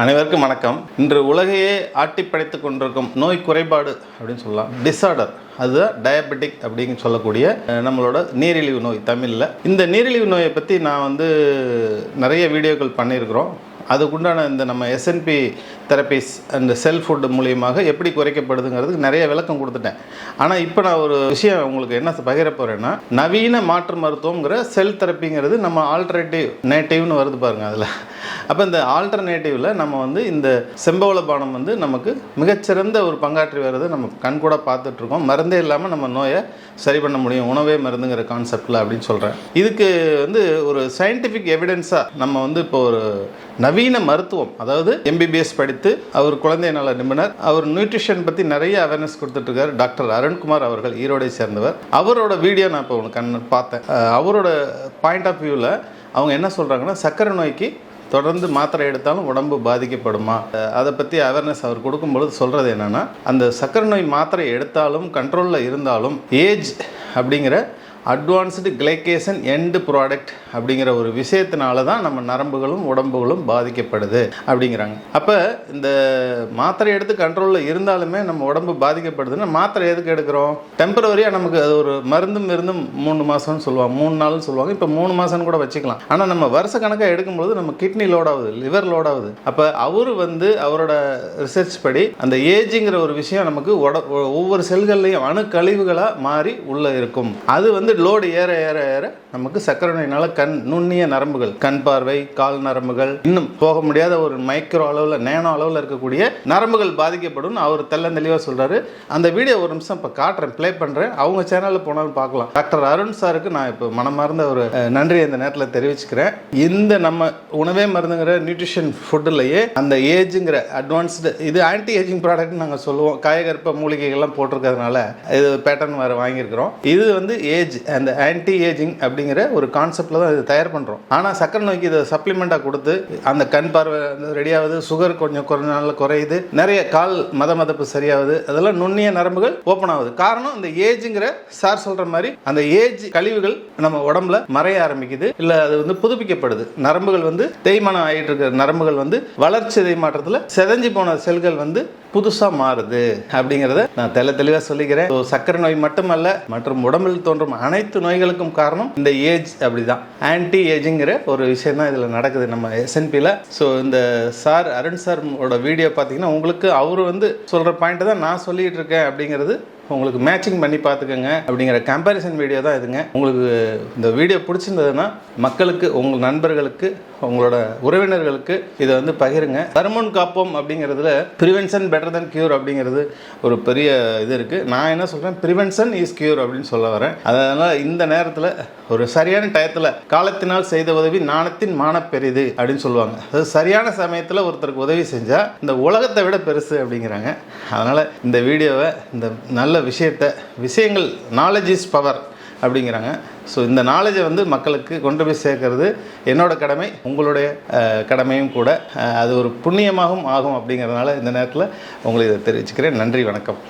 அனைவருக்கும் வணக்கம். இன்று உலகையே ஆட்டி படைத்து கொண்டிருக்கும் நோய் குறைபாடு அப்படின்னு சொல்லலாம். டிஸார்டர் அதுதான் டயபெட்டிக் அப்படின்னு சொல்லக்கூடிய நம்மளோட நீரிழிவு நோய் தமிழில். இந்த நீரிழிவு நோயை பற்றி நான் வந்து நிறைய வீடியோக்கள் பண்ணியிருக்கிறோம். அதுக்குண்டான இந்த நம்ம எஸ்என்பி தெரபிஸ் அந்த செல் ஃபுட் மூலியமாக எப்படி குறைக்கப்படுதுங்கிறதுக்கு நிறைய விளக்கம் கொடுத்துட்டேன். ஆனால் இப்போ நான் ஒரு விஷயம் உங்களுக்கு என்ன பகிர போகிறேன்னா நவீன மாற்று மருத்துவங்கிற செல் தெரப்பிங்கிறது நம்ம ஆல்டர்னேட்டிவ் நேட்டிவ்னு வருது பாருங்கள் அதில். அப்போ இந்த ஆல்டர்னேட்டிவில் நம்ம வந்து இந்த செம்பவள பானம் வந்து நமக்கு மிகச்சிறந்த ஒரு பங்காற்றி வர்றது நம்ம கண்கூட பார்த்துட்ருக்கோம் மருந்தே இல்லாமல் நம்ம நோயை சரி பண்ண முடியும். உணவே மருந்துங்கிற கான்செப்டில் அப்படின்னு சொல்கிறேன் இதுக்கு வந்து ஒரு சயின்டிஃபிக் எவிடன்ஸாக நம்ம வந்து இப்போ ஒரு நவீன மருத்துவம் அதாவது எம்பிபிஎஸ் படித்து அவர் குழந்தை நல நிபுணர் அவர் நியூட்ரிஷன் பற்றி நிறைய அவேர்னஸ் கொடுத்துட்ருக்காரு டாக்டர் அருண்குமார் அவர்கள் ஈரோடை சேர்ந்தவர். அவரோட வீடியோ நான் இப்போ உனக்கு கண் பார்த்தேன். அவரோட பாயிண்ட் ஆஃப் வியூவில் அவங்க என்ன சொல்கிறாங்கன்னா சர்க்கரை நோய்க்கு தொடர்ந்து மாத்திரை எடுத்தாலும் உடம்பு பாதிக்கப்படுமா? அதை பற்றி அவேர்னஸ் அவர் கொடுக்கும்பொழுது சொல்கிறது என்னென்னா அந்த சர்க்கரை நோய் மாத்திரை எடுத்தாலும் கண்ட்ரோலில் இருந்தாலும் ஏஜ் அப்படிங்கிற அட்வான்ஸ்டு கிளைகேஷன் எண்டு ப்ராடக்ட் அப்படிங்கிற ஒரு விஷயத்தினால தான் நம்ம நரம்புகளும் உடம்புகளும் பாதிக்கப்படுது அப்படிங்கிறாங்க. அப்போ இந்த மாத்திரை எடுத்து கண்ட்ரோலில் இருந்தாலுமே நம்ம உடம்பு பாதிக்கப்படுதுன்னா மாத்திரை எதுக்கு எடுக்கிறோம்? டெம்பரவரியாக நமக்கு அது ஒரு மருந்தும் இருந்தும் மூணு மாதம்னு சொல்லுவாங்க. மூணு நாள்னு சொல்லுவாங்க. இப்போ மூணு மாதம்னு கூட வச்சுக்கலாம். ஆனால் நம்ம வருஷ கணக்காக எடுக்கும்போது நம்ம கிட்னி லோட் ஆகுது லிவர் லோட் ஆகுது. அப்போ அவர் வந்து அவரோட ரிசர்ச் படி அந்த ஏஜுங்கிற ஒரு விஷயம் நமக்கு உட ஒவ்வொரு செல்கள்லையும் அணுக்கழிவுகளாக மாறி உள்ளே இருக்கும். அது வந்து லோடு ஏற ஏற ஏற நமக்கு சர்க்கரை நோயினால கண் நுண்ணிய நரம்புகள் கண் பார்வை கால் நரம்புகள் இன்னும் போக முடியாத ஒரு மைக்ரோ அளவில் நேனோ அளவில் இருக்கக்கூடிய நரம்புகள் பாதிக்கப்படும். அவர் தெல்ல தெளிவாக சொல்கிறாரு அந்த வீடியோ ஒரு நிமிஷம் இப்போ காட்டுறேன் ப்ளே பண்ணுறேன் அவங்க சேனலில் போனாலும் பார்க்கலாம். டாக்டர் அருண் சாருக்கு நான் இப்போ மனமார்ந்த ஒரு நன்றியை இந்த நேரத்தில் தெரிவிச்சுக்கிறேன். இந்த நம்ம உணவே மருந்துங்கிற நியூட்ரிஷன் ஃபுட்டுலேயே அந்த ஏஜுங்கிற அட்வான்ஸ்டு இது ஆன்டி ஏஜிங் ப்ராடக்ட்னு நாங்கள் சொல்லுவோம். காயகற்ப மூலிகைகள்லாம் போட்டிருக்கிறதுனால இது பேட்டர்ன் வேறு வாங்கியிருக்கிறோம். இது வந்து ஏஜ் அந்த ஆன்டி ஏஜிங் அப்படிங்கிற ஒரு கான்செப்டில் தான் இது தயார் பண்ணுறோம் ஆனால் சக்கரை நோய்க்கு இதை சப்ளிமெண்ட்டாக கொடுத்து அந்த கண் பார்வை ரெடி ஆகுது சுகர் கொஞ்சம் குறைஞ்ச நாளில் குறையுது நிறைய கால் மத மதப்பு சரியாகுது அதெல்லாம் நுண்ணிய நரம்புகள் ஓப்பன் ஆகுது. காரணம் இந்த ஏஜுங்கிற சார் சொல்கிற மாதிரி அந்த ஏஜ் கழிவுகள் நம்ம உடம்புல மறைய ஆரம்பிக்குது இல்லை அது வந்து புதுப்பிக்கப்படுது. நரம்புகள் வந்து தேய்மானம் ஆகிட்டு இருக்கிற நரம்புகள் வந்து வளர்ச்சி மாற்றத்தில் செதஞ்சு போன செல்கள் வந்து புதுசாக மாறுது அப்படிங்கிறத நான் தெல தெளிவாக சொல்லிக்கிறேன். ஸோ சர்க்கரை நோய் மட்டுமல்ல மற்றும் உடம்பில் தோன்றும் அனைத்து நோய்களுக்கும் காரணம் இந்த ஏஜ் அப்படிதான். ஆன்டி ஏஜிங்கிற ஒரு விஷயம் தான் இதில் நடக்குது நம்ம எஸ்என்பியில் ஸோ இந்த சார் அருண் சாரோட வீடியோ பார்த்தீங்கன்னா உங்களுக்கு அவர் வந்து சொல்கிற பாயிண்ட் தான் நான் சொல்லிகிட்டு இருக்கேன் அப்படிங்கிறது உங்களுக்கு மேட்சிங் பண்ணி பார்த்துக்கோங்க அப்படிங்கிற கம்பேரிசன் வீடியோ தான் இதுங்க. உங்களுக்கு இந்த வீடியோ பிடிச்சிருந்ததுன்னா மக்களுக்கு உங்கள் நண்பர்களுக்கு உங்களோட உறவினர்களுக்கு இதை வந்து பகிருங்க. தர்மன் காப்போம் அப்படிங்கிறதுல ப்ரிவென்ஷன் பெட்டர் தென் க்யூர் அப்படிங்கிறது ஒரு பெரிய இது இருக்குது நான் என்ன சொல்கிறேன் ப்ரிவென்ஷன் இஸ் க்யூர் அப்படின்னு சொல்ல வரேன். அதனால் இந்த நேரத்தில் ஒரு சரியான டயத்தில் காலத்தினால் செய்த உதவி நாணத்தின் மான பெரிது அப்படின்னு சொல்லுவாங்க. அது சரியான சமயத்தில் ஒருத்தருக்கு உதவி செஞ்சால் இந்த உலகத்தை விட பெருசு அப்படிங்கிறாங்க. அதனால் இந்த வீடியோவை இந்த நல்ல விஷயத்தை விஷயங்கள் நாலேஜ் இஸ் பவர் அப்படிங்கிறாங்க. ஸோ இந்த நாலேஜை வந்து மக்களுக்கு கொண்டு போய் சேர்க்கறது என்னோட கடமை உங்களுடைய கடமையும் கூட. அது ஒரு புண்ணியமாகவும் ஆகும் அப்படிங்கிறதுனால இந்த நேரத்தில் உங்களுக்கு இதை தெரிவிச்சுக்கிறேன். நன்றி வணக்கம்.